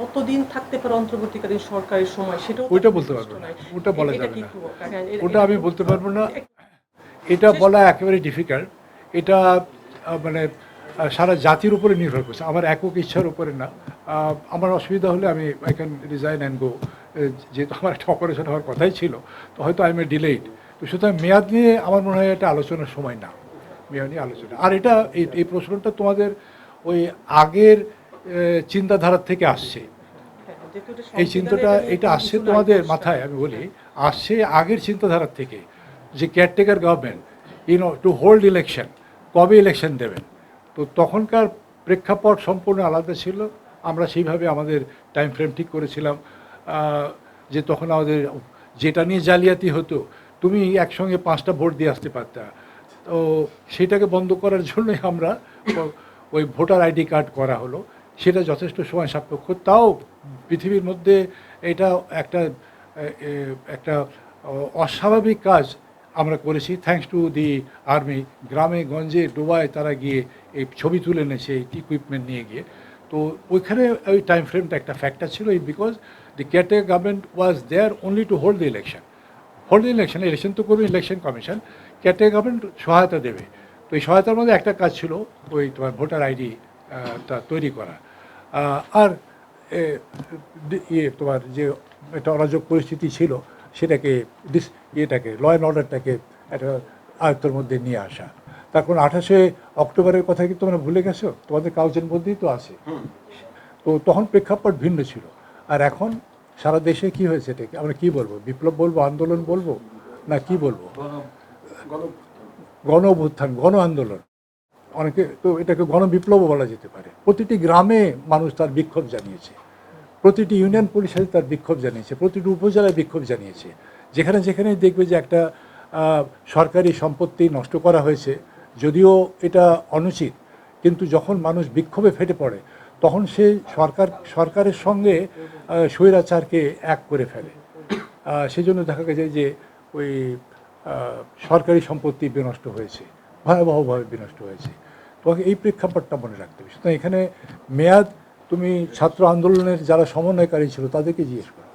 কতদিন থাকতে পারে অন্তর্বর্তীকালীন সরকারের সময়? সেটা ওইটা বলতে পারব না। ওটা বলা যাবে না। হ্যাঁ, ওটা আমি বলতে পারব না। এটা বলা একেবারে ডিফিকাল্ট এটা মানে সারা জাতির উপরে নির্ভর করছে। আমার একক ইচ্ছার উপরে না। আমার অসুবিধা হলে আমি I can resign and go যেহেতু আমার একটা অপারেশন হওয়ার কথাই ছিল তো হয়তো আই এম এ ডিলেইড তো সুতরাং মেয়াদ নিয়ে আমার মনে হয় এটা আলোচনার সময় না। মেয়াদ নিয়ে আলোচনা। আর এটা এই এই প্রশ্নটা তোমাদের ওই আগের আহ, চিন্তাধারা থেকে আসছে। এই চিন্তাটা এটা আসছে তোমাদের মাথায় আমি বলি আসছে আগের চিন্তাধারা থেকে যে caretaker government you know to hold election কবে ইলেকশন দেবেন। তো তখনকার প্রেক্ষাপট সম্পূর্ণ আলাদা ছিল। আমরা সেইভাবে আমাদের টাইম ফ্রেম ঠিক করেছিলাম। যে তখন আমাদের যেটা নিয়ে জালিয়াতি হতো তুমি একসঙ্গে পাঁচটা ভোট দিয়ে আসতে পারতা। তো সেটাকে বন্ধ করার জন্যই আমরা ওই ভোটার আইডি কার্ড করা হলো। সেটা যথেষ্ট সময় সাপেক্ষ। তাও পৃথিবীর মধ্যে এটা একটা একটা অস্বাভাবিক কাজ আমরা করেছি। থ্যাঙ্কস টু দি আর্মি গ্রামে, গঞ্জে, ডোবায় তারা গিয়ে এই ছবি তুলে এনেছে ইকুইপমেন্ট নিয়ে গিয়ে। তো ওইখানে ওই টাইম ফ্রেমটা একটা ফ্যাক্টর ছিল because the caretaker government was there only to hold the election hold election election তো করবে ইলেকশন কমিশন ক্যাটেগরি গভর্নমেন্ট সহায়তা দেবে। তো এই সহায়তার মধ্যে একটা কাজ ছিল, ওই তোমার ভোটার আইডি তৈরি করা। আর ইয়ে তোমার যে একটা অরাজক পরিস্থিতি ছিল সেটাকে ডিস ইয়েটাকে ল অ্যান্ড অর্ডারটাকে একটা আয়ত্তর মধ্যে নিয়ে আসা। তার তারপর আঠাশে অক্টোবরের কথা কি তোমরা ভুলে গেছো? তোমাদের কাউচের মধ্যেই তো আছে। তো তখন প্রেক্ষাপট ভিন্ন ছিল। আর এখন সারা দেশে কি হয়েছে এটাকে আমরা কি বলব? বিপ্লব বলব? আন্দোলন বলব? না কি বলব? গণ অভ্যুত্থান গণ আন্দোলন। অনেকে তো এটাকে গণ বিপ্লবও বলা যেতে পারে। প্রতিটি গ্রামে মানুষ তার বিক্ষোভ জানিয়েছে। প্রতিটি ইউনিয়ন পরিষদে তার বিক্ষোভ জানিয়েছে। প্রতিটি উপজেলায় বিক্ষোভ জানিয়েছে। যেখানে যেখানে দেখবে যে একটা সরকারি সম্পত্তি নষ্ট করা হয়েছে, যদিও এটা অনুচিত। কিন্তু যখন মানুষ বিক্ষোভে ফেটে পড়ে, তখন সে সরকার, সরকারের সঙ্গে স্বৈরাচারকে এক করে ফেলে। সেজন্য দেখা যায় যে ওই সরকারি সম্পত্তি বিনষ্ট হয়েছে। ভয়াবহভাবে বিনষ্ট হয়েছে। তোমাকে এই প্রেক্ষাপটটা মনে রাখতে হবে। সুতরাং এখানে মেয়াদ, তুমি ছাত্র আন্দোলনের যারা সমন্বয়কারী ছিল, তাদেরকে জিজ্ঞেস করো।